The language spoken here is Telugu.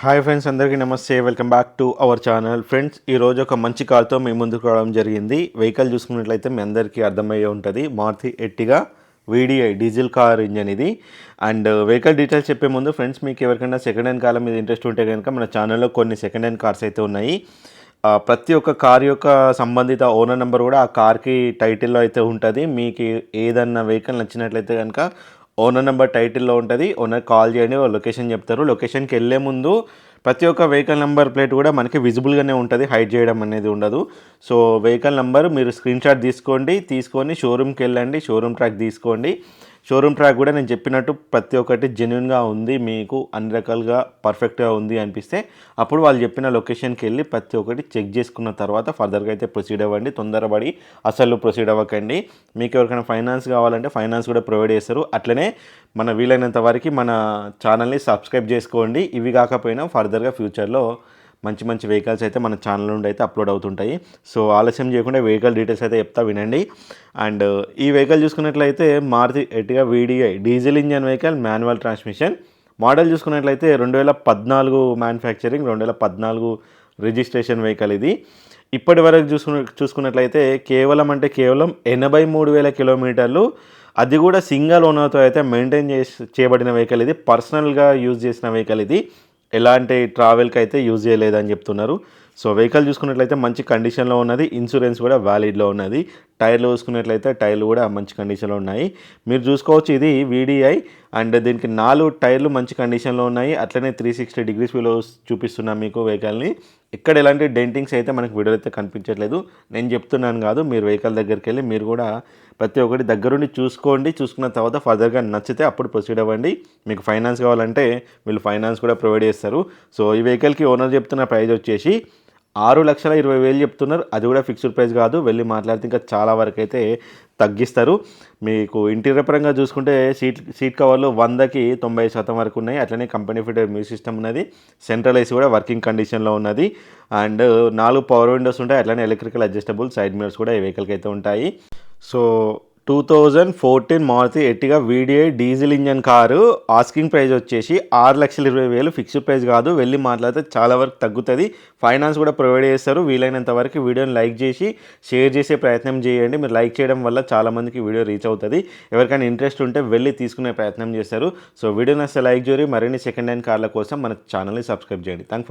హాయ్ ఫ్రెండ్స్ అందరికీ నమస్తే. Welcome back to our channel friends ఈరోజు ఒక మంచి కార్తో మీ ముందుకు రావడం జరిగింది. వెహికల్ చూసుకున్నట్లయితే మీ అందరికీ అర్థమయ్యే ఉంటుంది. Maruti Ertiga VDI diesel car engine ఇది. అండ్ వెహికల్ డీటెయిల్స్ చెప్పే ముందు ఫ్రెండ్స్ మీకు ఎవరికైనా సెకండ్ హ్యాండ్ కార్ల మీద ఇంట్రెస్ట్ ఉంటే కనుక మన ఛానల్లో కొన్ని సెకండ్ హ్యాండ్ కార్స్ అయితే ఉన్నాయి. ప్రతి ఒక్క కార్ యొక్క సంబంధిత ఓనర్ నెంబర్ కూడా ఆ కార్కి టైటిల్లో అయితే ఉంటుంది. మీకు ఏదన్నా వెహికల్ నచ్చినట్లయితే కనుక ఓనర్ నెంబర్ టైటిల్లో ఉంటుంది. ఓనర్ కాల్ చేయండి వాళ్ళు లొకేషన్ చెప్తారు. లొకేషన్కి వెళ్ళే ముందు ప్రతి ఒక్క వెహికల్ నెంబర్ ప్లేట్ కూడా మనకి విజిబుల్గానే ఉంటుంది. హైడ్ చేయడం అనేది ఉండదు. సో వెహికల్ నెంబర్ మీరు స్క్రీన్ షాట్ తీసుకోండి తీసుకొని షోరూమ్కి వెళ్ళండి షోరూమ్ ట్రాక్ తీసుకోండి. షోరూమ్ ట్రాక్ కూడా నేను చెప్పినట్టు ప్రతి ఒక్కటి జెన్యున్గా ఉంది మీకు అన్ని రకాలుగా పర్ఫెక్ట్గా ఉంది అనిపిస్తే అప్పుడు వాళ్ళు చెప్పిన లొకేషన్కి వెళ్ళి ప్రతి ఒక్కటి చెక్ చేసుకున్న తర్వాత ఫర్దర్గా అయితే ప్రొసీడ్ అవ్వండి. తొందరపడి అసలు ప్రొసీడ్ అవ్వకండి. మీకు ఎవరికైనా ఫైనాన్స్ కావాలంటే ఫైనాన్స్ కూడా ప్రొవైడ్ చేస్తారు. అట్లనే మన వీలైనంత వరకు మన ఛానల్ని సబ్స్క్రైబ్ చేసుకోండి. ఇవి కాకపోయినా ఫర్దర్గా ఫ్యూచర్లో మంచి మంచి వెహికల్స్ అయితే మన ఛానల్ నుండి అయితే అప్లోడ్ అవుతుంటాయి. సో ఆలస్యం చేయకుండా వెహికల్ డీటెయిల్స్ అయితే చెప్తా వినండి. అండ్ ఈ వెహికల్ చూసుకున్నట్లయితే Maruti Ertiga VDI diesel engine vehicle manual transmission model చూసుకున్నట్లయితే రెండు వేల పద్నాలుగు మ్యానుఫ్యాక్చరింగ్ రెండు వేల పద్నాలుగు రిజిస్ట్రేషన్ వెహికల్ ఇది. ఇప్పటి వరకు చూసుకున్న చూసుకున్నట్లయితే కేవలం అంటే కేవలం ఎనభై మూడు వేల కిలోమీటర్లు. అది కూడా సింగల్ ఓనర్తో అయితే మెయింటైన్ చేసి చేయబడిన వెహికల్ ఇది. పర్సనల్గా యూజ్ చేసిన వెహికల్ ఇది. ఎలాంటి ట్రావెల్కి అయితే యూజ్ చేయలేదని చెప్తున్నారు. సో వెహికల్ చూసుకున్నట్లయితే మంచి కండిషన్లో ఉన్నది. ఇన్సూరెన్స్ కూడా వ్యాలిడ్లో ఉన్నది. టైర్లు చూసుకున్నట్లయితే టైర్లు కూడా మంచి కండిషన్లో ఉన్నాయి. మీరు చూసుకోవచ్చు ఇది వీడిఐ అండ్ దీనికి నాలుగు టైర్లు మంచి కండిషన్లో ఉన్నాయి. అట్లనే త్రీ సిక్స్టీ డిగ్రీస్ వీలో చూపిస్తున్నాం మీకు వెహికల్ని. ఇక్కడ ఎలాంటి డెంటింగ్స్ అయితే మనకు వీడియోలో అయితే కనిపించట్లేదు. నేను చెప్తున్నాను కాదు మీరు వెహికల్ దగ్గరికి వెళ్ళి మీరు కూడా ప్రతి ఒక్కటి దగ్గరుండి చూసుకోండి. చూసుకున్న తర్వాత ఫర్దర్గా నచ్చితే అప్పుడు ప్రొసీడ్ అవ్వండి. మీకు ఫైనాన్స్ కావాలంటే వీళ్ళు ఫైనాన్స్ కూడా ప్రొవైడ్ చేస్తారు. సో ఈ వెహికల్కి ఓనర్ చెప్తున్న ప్రైస్ వచ్చేసి ఆరు లక్షల ఇరవై వేలు చెప్తున్నారు. అది కూడా ఫిక్స్డ్ ప్రైస్ కాదు. వెళ్ళి మాట్లాడితే ఇంకా చాలా వరకు అయితే తగ్గిస్తారు. మీకు ఇంటీరియర్ పరంగా చూసుకుంటే సీట్ సీట్ కవర్లు వందకి తొంభై శాతం వరకు ఉన్నాయి. అట్లనే కంపెనీ ఫిటెడ్ మ్యూజిక్ సిస్టమ్ ఉన్నది. సెంట్రల్ ఏసీ కూడా వర్కింగ్ కండిషన్లో ఉన్నది. అండ్ నాలుగు పవర్ విండోస్ ఉంటాయి. అట్లనే ఎలక్ట్రికల్ అడ్జస్టబుల్ సైడ్ మిరర్స్ కూడా ఈ వెహికల్కి అయితే ఉంటాయి. So two thousand fourteen Maruti Ertiga VDI diesel engine car asking price వచ్చేసి ఆరు లక్షల ఇరవై వేలు ఫిక్స్డ్ ప్రైస్ కాదు. వెళ్ళి మాట్లాడితే చాలా వరకు తగ్గుతుంది. ఫైనాన్స్ కూడా ప్రొవైడ్ చేస్తారు. వీలైనంత వరకు వీడియోని లైక్ చేసి షేర్ చేసే ప్రయత్నం చేయండి. మీరు లైక్ చేయడం వల్ల చాలామందికి వీడియో రీచ్ అవుతుంది. ఎవరికైనా ఇంట్రెస్ట్ ఉంటే వెళ్ళి తీసుకునే ప్రయత్నం చేస్తారు. సో వీడియోని అసలు లైక్ చేయరు మరిన్ని సెకండ్ హ్యాండ్ కార్ల కోసం మన ఛానల్ని సబ్స్క్రైబ్ చేయండి. థ్యాంక్